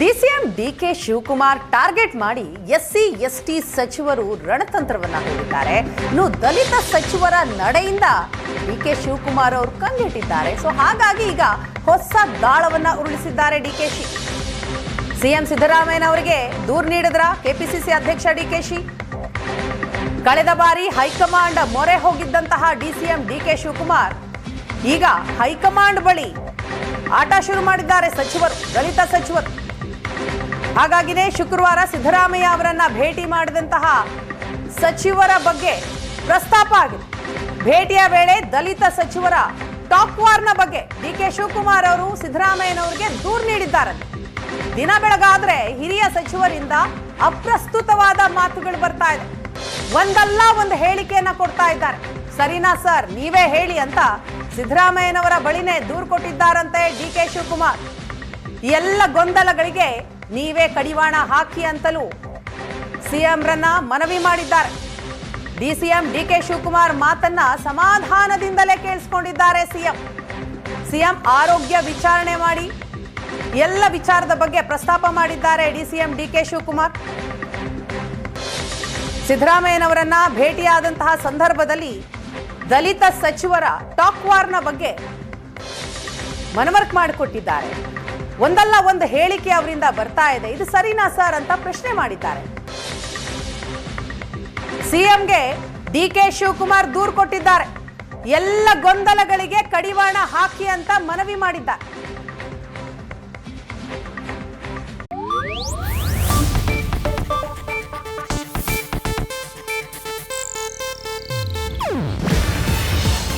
DCM DK Shivakumar target ಮಾಡಿ SC, ST ಸಚಿವರು ರಣತಂತ್ರವನ್ನ ಹೇಳಿದ್ದಾರೆ ಇನ್ನು ದಲಿತ ಸಚಿವರ ನಡೆಯಿಂದ ಡಿಕೆ ಶಿವಕುಮಾರ್ ಅವರು ಕಂಗೆಟ್ಟಿದ್ದಾರೆ. ಸೊ ಹಾಗಾಗಿ ಈಗ ಹೊಸ ದಾಳವನ್ನ ಉರುಳಿಸಿದ್ದಾರೆ ಡಿಕೆಶಿ ಸಿಎಂ ಸಿದ್ದರಾಮಯ್ಯನವರಿಗೆ ದೂರು ನೀಡಿದ್ರ ಕೆಪಿಸಿಸಿ ಅಧ್ಯಕ್ಷ ಡಿಕೆಶಿ ಕಳೆದ ಬಾರಿ ಹೈಕಮಾಂಡ್ ಮೊರೆ ಹೋಗಿದ್ದಂತಹ ಡಿಸಿಎಂ ಡಿಕೆ ಶಿವಕುಮಾರ್ ಈಗ ಹೈಕಮಾಂಡ್ ಬಳಿ ಆಟ ಶುರು ಮಾಡಿದ್ದಾರೆ ಸಚಿವರು, ದಲಿತ ಸಚಿವರು. ಹಾಗಾಗಿನೇ ಶುಕ್ರವಾರ ಸಿದ್ದರಾಮಯ್ಯ ಅವರನ್ನ ಭೇಟಿ ಮಾಡಿದಂತಹ ಸಚಿವರ ಬಗ್ಗೆ ಪ್ರಸ್ತಾಪ ಆಗಿದೆ. ಭೇಟಿಯ ವೇಳೆ ದಲಿತ ಸಚಿವರ ಟಾಪ್ ವಾರ್ನ ಬಗ್ಗೆ ಡಿ ಕೆ ಶಿವಕುಮಾರ್ ಅವರು ಸಿದ್ದರಾಮಯ್ಯನವರಿಗೆ ದೂರು ನೀಡಿದ್ದಾರೆ. ದಿನ ಬೆಳಗಾದ್ರೆ ಹಿರಿಯ ಸಚಿವರಿಂದ ಅಪ್ರಸ್ತುತವಾದ ಮಾತುಗಳು ಬರ್ತಾ ಇದೆ. ಒಂದಲ್ಲ ಒಂದು ಹೇಳಿಕೆಯನ್ನ ಕೊಡ್ತಾ ಇದ್ದಾರೆ. ಸರಿನಾ ಸರ್? ನೀವೇ ಹೇಳಿ ಅಂತ ಸಿದ್ದರಾಮಯ್ಯನವರ ಬಳಿನೇ ದೂರು ಕೊಟ್ಟಿದ್ದಾರಂತೆ ಡಿ ಕೆ ಶಿವಕುಮಾರ್. ಎಲ್ಲ ಗೊಂದಲಗಳಿಗೆ ನೀವೇ ಕಡಿವಾಣ ಹಾಕಿ ಅಂತಲೂ ಸಿಎಂರನ್ನ ಮನವಿ ಮಾಡಿದ್ದಾರೆ. ಡಿಸಿಎಂ ಡಿ ಕೆ ಶಿವಕುಮಾರ್ ಮಾತನ್ನ ಸಮಾಧಾನದಿಂದಲೇ ಕೇಳಿಸ್ಕೊಂಡಿದ್ದಾರೆ ಸಿಎಂ ಸಿಎಂ ಆರೋಗ್ಯ ವಿಚಾರಣೆ ಮಾಡಿ, ಎಲ್ಲ ವಿಚಾರದ ಬಗ್ಗೆ ಪ್ರಸ್ತಾಪ ಮಾಡಿದ್ದಾರೆ ಡಿಸಿಎಂ ಡಿ ಕೆ ಶಿವಕುಮಾರ್. ಸಿದ್ದರಾಮಯ್ಯನವರನ್ನ ಭೇಟಿಯಾದಂತಹ ಸಂದರ್ಭದಲ್ಲಿ ದಲಿತ ಸಚಿವರ ಟಾಕ್ ವಾರ್ನ ಬಗ್ಗೆ ಮನವರ್ಕ್ ಮಾಡಿಕೊಟ್ಟಿದ್ದಾರೆ. ಒಂದಲ್ಲ ಒಂದು ಹೇಳಿಕೆ ಅವರಿಂದ ಬರ್ತಾ ಇದೆ. ಇದು ಸರಿನಾ ಸರ್ ಅಂತ ಪ್ರಶ್ನೆ ಮಾಡಿದ್ದಾರೆ. ಸಿಎಂಗೆ ಡಿ ಕೆ ಶಿವಕುಮಾರ್ ದೂರು ಕೊಟ್ಟಿದ್ದಾರೆ. ಎಲ್ಲ ಗೊಂದಲಗಳಿಗೆ ಕಡಿವಾಣ ಹಾಕಿ ಅಂತ ಮನವಿ ಮಾಡಿದ್ದಾರೆ.